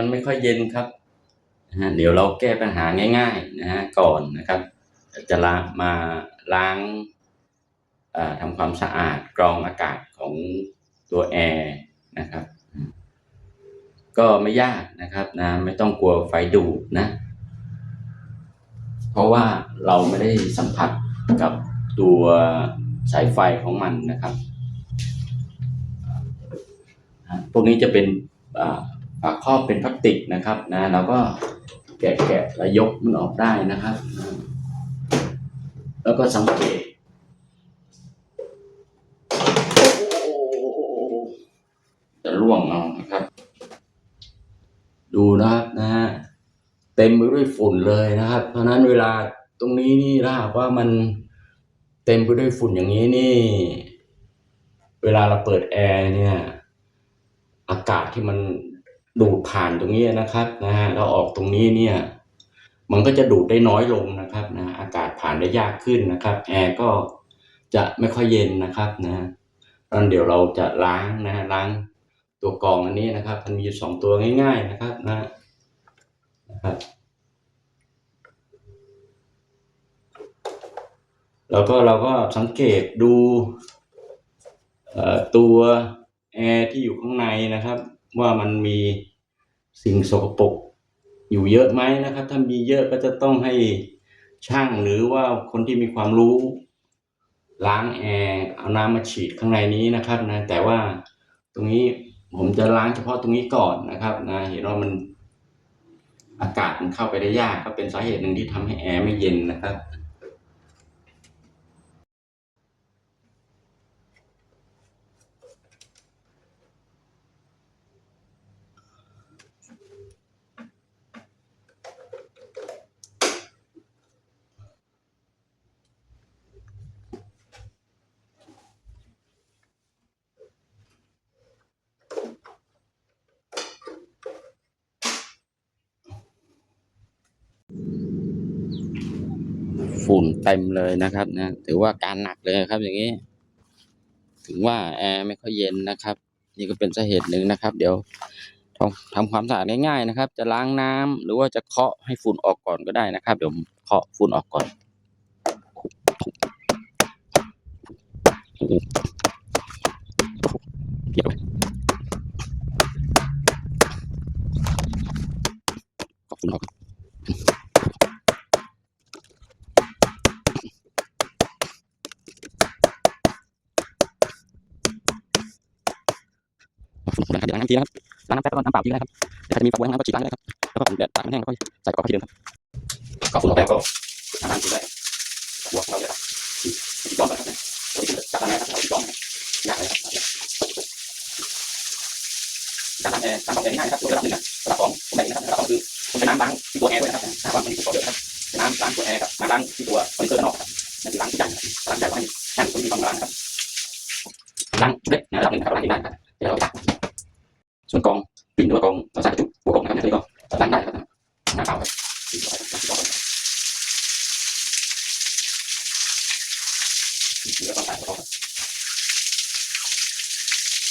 มันไม่ค่อยเย็นครับนะฮะเดี๋ยวเราแก้ปัญหาง่าย ๆ นะฮะก่อนนะครับ จะลามาล้างทำความสะอาดกรองอากาศของตัวแอร์นะครับ ก็ไม่ยากนะครับนะไม่ต้องกลัวไฟดูดนะ เพราะว่าเราไม่ได้สัมผัสกับตัวสายไฟของมันนะครับ พวกนี้จะเป็น ฝาครอบเป็นพลาสติกนะครับนะเราก็แกะแกะแล้วยกมันออกได้นะครับ แล้วก็สังเกตจะล่วงเอานะครับ ดูนะครับนะฮะเต็มไปด้วยฝุ่นเลยนะครับ เพราะนั้นเวลาตรงนี้นี่ถ้าหากว่ามันเต็มไปด้วยฝุ่นอย่างนี้นี่ เวลาเราเปิดแอร์เนี่ย อากาศที่มัน ดูดผ่านตรงนี้นะครับนะฮะแล้วออกตรงนี้เนี่ยมันก็จะดูดได้น้อยลงนะครับนะอากาศผ่านได้ยากขึ้นนะครับแอร์ก็จะไม่ค่อยเย็นนะครับนะตอนเดี๋ยวเราจะล้างนะฮะล้างตัวกรองอันนี้นะครับมันมีอยู่สองตัวง่าย ๆนะครับนะนะครับแล้วก็เราก็สังเกตดูตัวแอร์ที่อยู่ข้างในนะครับ ว่ามันมีสิ่งสกปรกอยู่เยอะไหมนะครับ ถ้ามีเยอะก็จะต้องให้ช่างหรือว่าคนที่มีความรู้ ล้างแอร์เอาน้ำมาฉีดข้างในนี้นะครับนะแต่ว่าตรงนี้ผมจะล้างเฉพาะตรงนี้ก่อนนะครับนะเห็นว่ามันอากาศมันเข้าไปได้ยากก็เป็นสาเหตุหนึ่งที่ทำให้แอร์ไม่เย็นนะครับ ฝุ่นเต็มเลยนะครับนะถือว่าการหนักเลยครับอย่างนี้ ถึงว่าแอร์ไม่ค่อยเย็นนะครับ นี่ก็เป็นสาเหตุหนึ่งนะครับ เดี๋ยวทำทำความสะอาดง่ายๆนะครับ จะล้างน้ำหรือว่าจะเคาะให้ฝุ่นออกก่อนก็ได้นะครับ เดี๋ยวเคาะฝุ่นออกก่อนเกี่ยวเคาะฝุ่นออก ฝุ่ นะครับเดี๋ยวล้างน้ำทีนะครับล้างน้ำแป๊บแล้วน้ำเปล่าทีนะครับเดี๋ยวจะมีฝักบัวข้างล่างก็ฉีดล้างได้ครับแล้วก็ผมเดี๋ยวตากมันแห้งแล้วก็ใส่กรอบเข้าไปทีเดิมครับก็ฝุ่นออกไปก็ล้างน้ำทีได้บัวเราเลยครับฉีดย้อนไปครับจับล้างนะครับฉีดย้อนยากเลยครับการล้างแอร์การล้างแอร์ง่ายครับตัวระดับหนึ่งนะระดับสองผมได้นะครับระดับสองคือผมใช้น้ำล้างที่ตัวแอร์ด้วยนะครับถ้าว่ามันมีตัวเดือดครับน้ำล้างตัวแอร์กับน้ำล้างที่ตัวคอนเสิร์ตนนอกครับนั่นคือล้างทุกอย่างล้างใจว่าให้แห้งคนมีความล้างครับล้างเล็กระดับหนึ่งนะครับล้างที่ได้ครับเดี๋ยวเรา ส่วนกองปิ่นหรือว่ากองสารจุหัวกองนะครับนี่ก็ล้างได้ครับน้ำเปล่าครับ เหลือต้องใส่กอง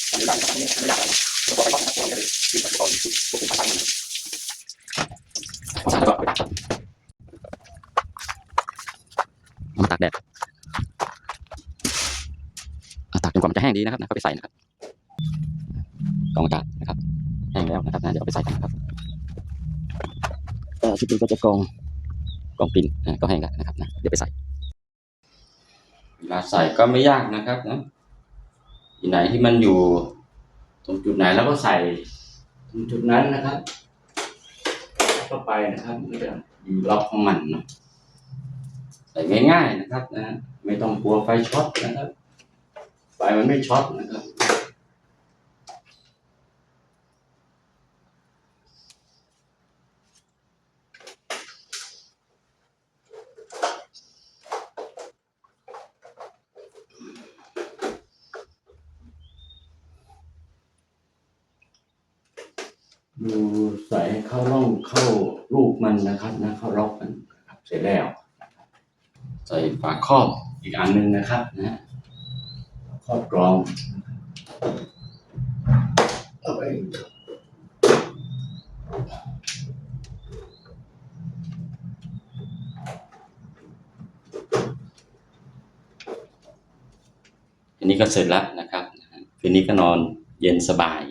ทำได้ครับไม่ไม่ยากเลยแล้วก็ไปก่อนนะครับเราจะได้ปิดกับกอควบคุมความมันตากมาตากแดดตากจนกว่ามันจะแห้งดีนะครับนะก็ไปใส่นะครับกองอากาศนะครับแห้งแล้วนะครับนะเดี๋ยวเอาไปใส่กันนะครับชุดนี้ก็จะกองกองปิ่นอ่าก็แห้งแล้วนะครับนะเดี๋ยวไปใส่ เวลาใส่ก็ไม่ยากนะครับนะที่ไหนที่มันอยู่ ตรงจุดไหนแล้วก็ใส่ตรงจุดนั้นนะครับเข้าไปนะครับมันจะอยู่ล็อกของมันนะใส่ง่ายๆนะครับนะไม่ต้องกลัวไฟช็อตนะครับไฟมันไม่ช็อตนะครับ ดูใส่ให้เข้าร่องเข้ารูปมันนะครับนะเข้าล็อกมันนะครับเสร็จแล้วใส่ฝาครอบอีกอันหนึ่งนะครับนะครอบกรองเอาไปอันนี้ก็เสร็จแล้วนะครับ คืนนี้ก็นอนเย็นสบาย